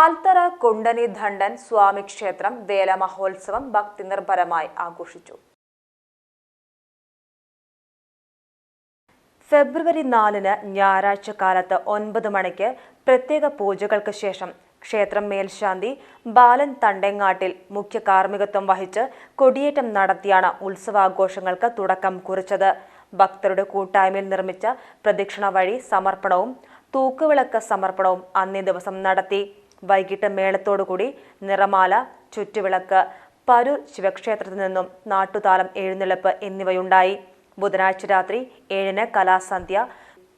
ആൽത്തറ കുണ്ടനി ധണ്ഡൻ സ്വാമി ക്ഷേത്രം വേല മഹോത്സവം ഭക്തിനിർഭരമായി ആഘോഷിച്ചു. ഫെബ്രുവരി നാലിന് ഞായറാഴ്ച കാലത്ത് ഒൻപത് മണിക്ക് പ്രത്യേക പൂജകൾക്ക് ശേഷം ക്ഷേത്രം മേൽശാന്തി ബാലൻ തണ്ടെങ്ങാട്ടിൽ മുഖ്യ കാർമ്മികത്വം വഹിച്ച് കൊടിയേറ്റം നടത്തിയാണ് ഉത്സവാഘോഷങ്ങൾക്ക് തുടക്കം കുറിച്ചത്. ഭക്തരുടെ കൂട്ടായ്മയിൽ നിർമ്മിച്ച പ്രദക്ഷിണ വഴി സമർപ്പണവും തൂക്കുവിളക്ക് സമർപ്പണവും അന്നേ ദിവസം നടത്തി. വൈകിട്ട് മേളത്തോടുകൂടി നിറമാല ചുറ്റുവിളക്ക് പരൂർ ശിവക്ഷേത്രത്തിൽ നിന്നും നാട്ടുതാളം എഴുന്നള്ളിപ്പ് എന്നിവയുണ്ടായി. ബുധനാഴ്ച രാത്രി ഏഴിന് കലാസന്ധ്യ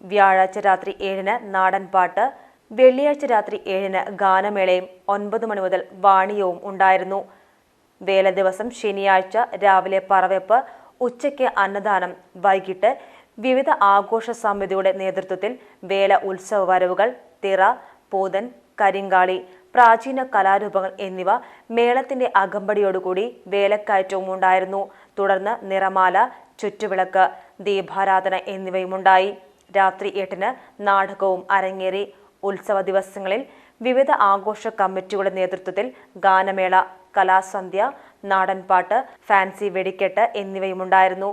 വ്യാഴാഴ്ച രാത്രി ഏഴിന് നാടൻപാട്ട് വെള്ളിയാഴ്ച രാത്രി ഏഴിന് ഗാനമേളയും ഒൻപത് മണി മുതൽ വാണിയവും ഉണ്ടായിരുന്നു. വേല ദിവസം ശനിയാഴ്ച രാവിലെ പറവെപ്പ് ഉച്ചയ്ക്ക് അന്നദാനം വൈകിട്ട് വിവിധ ആഘോഷ സമിതിയുടെ നേതൃത്വത്തിൽ വേല ഉത്സവ വരവുകൾ തിറ പൂതൻ കരിങ്കാളി പ്രാചീന കലാരൂപങ്ങൾ എന്നിവ മേളത്തിന്റെ അകമ്പടിയോടുകൂടി വേലക്കയറ്റവും ഉണ്ടായിരുന്നു തുടർന്ന് നിറമാല ചുറ്റുവിളക്ക് ദീപാരാധന എന്നിവയുമുണ്ടായി. രാത്രി എട്ടിന് നാടകവും അരങ്ങേറി. ഉത്സവ ദിവസങ്ങളിൽ വിവിധ ആഘോഷ കമ്മിറ്റികളുടെ നേതൃത്വത്തിൽ ഗാനമേള കലാസന്ധ്യ നാടൻപാട്ട് ഫാൻസി വെടിക്കെട്ട് എന്നിവയുമുണ്ടായിരുന്നു.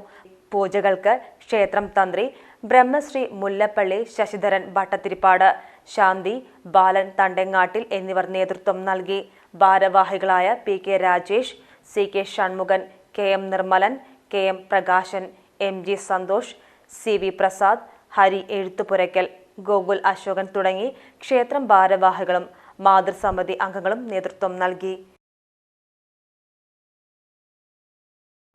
പൂജകൾക്ക് ക്ഷേത്രം തന്ത്രി ബ്രഹ്മശ്രീ മുല്ലപ്പള്ളി ശശിധരൻ ഭട്ടത്തിരിപ്പാട് ശാന്തി ബാലൻ തണ്ടെങ്ങാട്ടിൽ എന്നിവർ നേതൃത്വം നൽകി. ഭാരവാഹികളായ P K Rajesh C K Shanmughan K M Nirmalan K M Prakashan M G Santhosh C V Prasad Hari Ezhuthupurakkal Gokul Ashokan തുടങ്ങി ക്ഷേത്രം ഭാരവാഹികളും മാതൃസമിതി അംഗങ്ങളും നേതൃത്വം നൽകി.